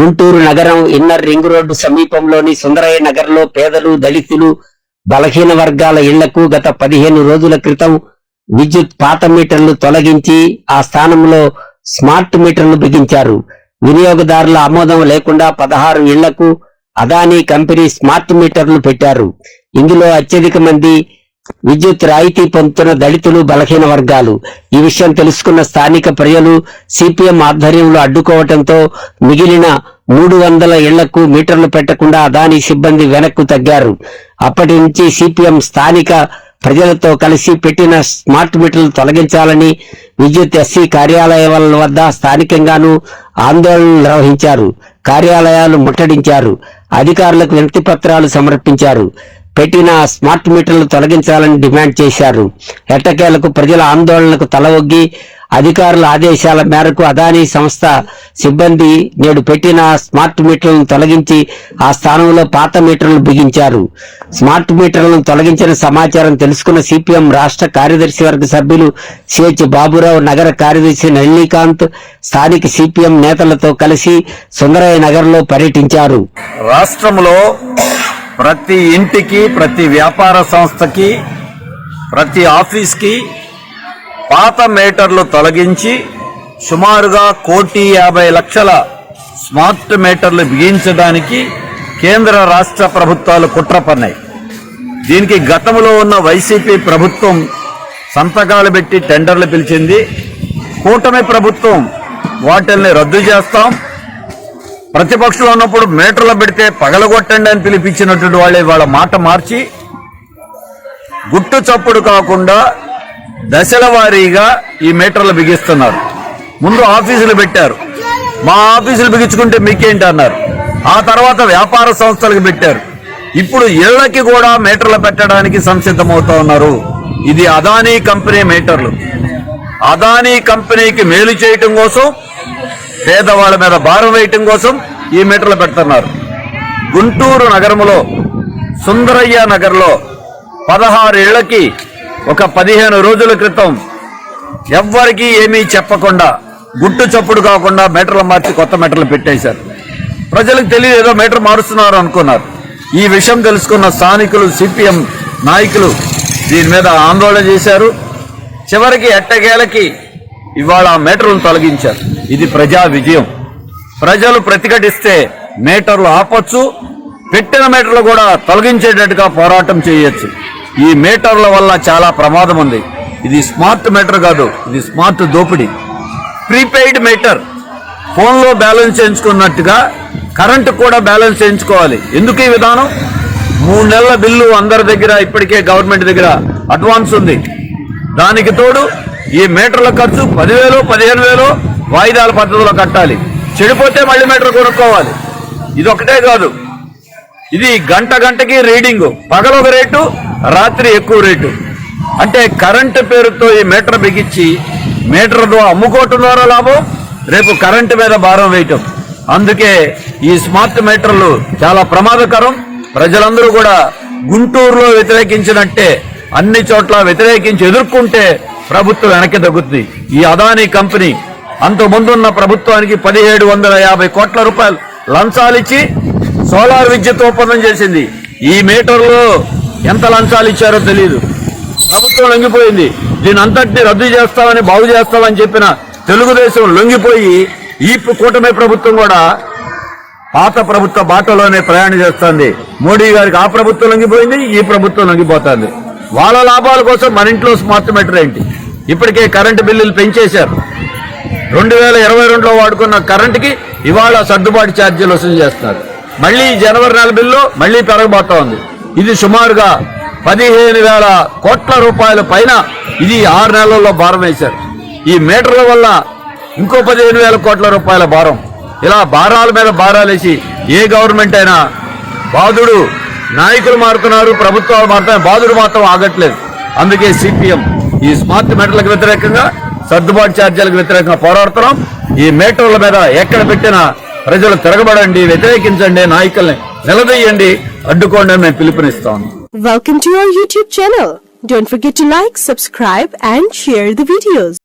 గుంటూరు నగరం inner ring road సమీపంలోని సుందరయ్య నగర్లో పేదలు దళితులు బలహీన వర్గాల ఇళ్ళకు గత పదిహేను రోజుల క్రితం విద్యుత్ పాత మీటర్లు తొలగించి ఆ స్థానంలో స్మార్ట్ మీటర్లు బిగించారు. వినియోగదారుల ఆమోదం లేకుండా పదహారు ఇళ్ళకు అదానీ కంపెనీ స్మార్ట్ మీటర్లు పెట్టారు. ఇందులో అత్యధిక మంది విద్యుత్ రాయితీ పొందుతున్న దళితులు బలహీన వర్గాలు. ఈ విషయం తెలుసుకున్న స్థానిక ప్రజలు సిపిఎం ఆధ్వర్యంలో అడ్డుకోవటంతో మిగిలిన మూడు వందల ఇళ్ళకు మీటర్లు పెట్టకుండా అదాని సిబ్బంది వెనక్కు తగ్గారు. అప్పటి నుంచి సిపిఎం స్థానిక ప్రజలతో కలిసి పెట్టిన స్మార్ట్ మీటర్లు తొలగించాలని విద్యుత్ ఎస్సీ కార్యాలయాల వద్ద స్థానికంగానూ ఆందోళనలు నిర్వహించారు. కార్యాలయాలు ముట్టడించారు. అధికారులకు వినతి పత్రాలు సమర్పించారు. పెట్టిన స్మార్ట్ మీటర్లు తొలగించాలని డిమాండ్ చేశారు. ఎట్టకేలకు ప్రజల ఆందోళనకు తలవొగ్గి అధికారుల ఆదేశాల మేరకు అదానీ సంస్థ సిబ్బంది నేడు పెట్టిన స్మార్ట్ మీటర్లను తొలగించి ఆ స్థానంలో పాత మీటర్లు బిగించారు. స్మార్ట్ మీటర్లను తొలగించిన సమాచారం తెలుసుకున్న సిపిఎం రాష్ట్ర కార్యదర్శి వర్గ సభ్యులు సిహెచ్ బాబురావు నగర కార్యదర్శి నళినీకాంత్ స్థానిక సిపిఎం నేతలతో కలిసి సుందరయ్య నగర్లో పర్యటించారు. రాష్ట్రంలో ప్రతి ఇంటికి ప్రతి వ్యాపార సంస్థకి ప్రతి ఆఫీస్కి పాత మీటర్లు తొలగించి సుమారుగా కోటి యాభై లక్షల స్మార్ట్ మీటర్లు బిగించడానికి కేంద్ర రాష్ట్ర ప్రభుత్వాలు కుట్ర పన్నాయి. దీనికి గతంలో ఉన్న వైసీపీ ప్రభుత్వం సంతకాలు పెట్టి టెండర్లు పిలిచింది. కూటమి ప్రభుత్వం వాటిల్ని రద్దు చేస్తాం. ప్రతిపక్షంలో ఉన్నప్పుడు మీటర్లు పెడితే పగలగొట్టండి అని పిలిపించినటువంటి వాళ్ళే వాళ్ళ మాట మార్చి గుట్టు చప్పుడు కాకుండా దశల వారీగా ఈ మీటర్లు బిగిస్తున్నారు. ముందు ఆఫీసులు పెట్టారు. మా ఆఫీసులు బిగించుకుంటే మీకేంటి అన్నారు. ఆ తర్వాత వ్యాపార సంస్థలకు పెట్టారు. ఇప్పుడు ఇళ్ళకి కూడా మీటర్లు పెట్టడానికి సంసిద్ధమవుతా ఉన్నారు ఇది అదానీ కంపెనీ మీటర్లు. అదానీ కంపెనీకి మేలు చేయటం కోసం పేదవాళ్ళ మీద భారం వేయటం కోసం ఈ మీటర్లు పెడుతున్నారు. గుంటూరు నగరంలో సుందరయ్య నగర్లో పదహారు ఇళ్ళకి ఒక పదిహేను రోజుల క్రితం ఎవ్వరికీ ఏమీ చెప్పకుండా గుట్టు చప్పుడు కాకుండా మీటర్లు మార్చి కొత్త మీటర్లు పెట్టేశారు. ప్రజలకు తెలియదు ఏదో మీటర్ మారుస్తున్నారు అనుకున్నారు. ఈ విషయం తెలుసుకున్న స్థానికులు సిపిఎం నాయకులు దీని మీద ఆందోళన చేశారు. చివరికి ఎట్టగేలకి ఇవాళ ఆ మీటర్లను తొలగించారు. ఇది ప్రజా విజయం. ప్రజలు ప్రతిఘటిస్తే మీటర్లు ఆపచ్చు పెట్టిన మీటర్లు కూడా తొలగించేటట్టుగా పోరాటం చేయొచ్చు. ఈ మీటర్ల వల్ల చాలా ప్రమాదం ఉంది. ఇది స్మార్ట్ మీటర్ కాదు ఇది స్మార్ట్ దోపిడీ. ప్రీపెయిడ్ మీటర్ ఫోన్లో బ్యాలెన్స్ చేయించుకున్నట్టుగా కరెంటు కూడా బ్యాలెన్స్ చేయించుకోవాలి. ఎందుకు ఈ విధానం? మూడు నెలల బిల్లు అందరి దగ్గర ఇప్పటికే గవర్నమెంట్ దగ్గర అడ్వాన్స్ ఉంది. దానికి తోడు ఈ మీటర్ల ఖర్చు పదివేలు పదిహేను వేలు వాయిదాల పద్ధతిలో కట్టాలి. చెడిపోతే మళ్ళీ మీటర్ కొనుక్కోవాలి. ఇది ఒకటే కాదు. ఇది గంట గంటకి రీడింగ్. పగల ఒక రేటు రాత్రి ఎక్కువ రేటు. అంటే కరెంటు పేరుతో ఈ మీటర్ బిగించి మీటర్ ద్వారా అమ్ముకోవటం ద్వారా లాభం రేపు కరెంటు మీద భారం వేయటం. అందుకే ఈ స్మార్ట్ మీటర్లు చాలా ప్రమాదకరం. ప్రజలందరూ కూడా గుంటూరులో వ్యతిరేకించినట్టే అన్ని చోట్ల వ్యతిరేకించి ఎదుర్కొంటే ప్రభుత్వం వెనక్కి తగ్గుతుంది. ఈ అదానీ కంపెనీ అంత ముందున్న ప్రభుత్వానికి పదిహేడు వందల యాభై కోట్ల రూపాయలు లంచాలిచ్చి సోలార్ విద్యుత్ ఒప్పందం చేసింది. ఈ మీటర్లో ఎంత లంచాలు ఇచ్చారో తెలియదు ప్రభుత్వం లొంగిపోయింది. దీని అంతటిని రద్దు చేస్తామని బాగు చేస్తామని చెప్పిన తెలుగుదేశం లొంగిపోయి ఈ కూటమి ప్రభుత్వం కూడా పాత ప్రభుత్వ బాటలోనే ప్రయాణం చేస్తుంది. మోడీ గారికి ఆ ప్రభుత్వం లొంగిపోయింది ఈ ప్రభుత్వం లొంగిపోతుంది. వాళ్ళ లాభాల కోసం మన ఇంట్లో స్మార్ట్ మీటర్ ఏంటి? ఇప్పటికే కరెంటు బిల్లులు పెంచేశారు. రెండు వేల ఇరవై రెండులో వాడుకున్న కరెంటుకి ఇవాళ సర్దుబాటు ఛార్జీలు వసూలు చేస్తున్నారు. మళ్ళీ జనవరి నెల బిల్లు మళ్ళీ పెరగబోతా ఉంది ఇది సుమారుగా పదిహేను వేల కోట్ల రూపాయల పైన ఇది ఆరు నెలల్లో భారం వేశారు. ఈ మీటర్ల వల్ల ఇంకో పదిహేను వేల కోట్ల రూపాయల భారం. ఇలా భారాల మీద భారాలేసి ఏ గవర్నమెంట్ అయినా బాధుడు నాయకులు మారుతున్నారు ప్రభుత్వాలు మారుతున్నాయి బాధుడు మాత్రం ఆగట్లేదు. అందుకే సిపిఎం ఈ స్మార్ట్ మీటర్లకు వ్యతిరేకంగా సర్దుబాటు ఛార్జీలకు వ్యతిరేకంగా పోరాడుతున్నాం ఈ మేటోల మీద ఎక్కడ పెట్టినా ప్రజలు తిరగబడండి వ్యతిరేకించండి నాయకుల్ని నిలదీయండి అడ్డుకోండి అని మేము పిలుపునిస్తాం Welcome to our YouTube channel. Don't forget to like, subscribe and share the videos.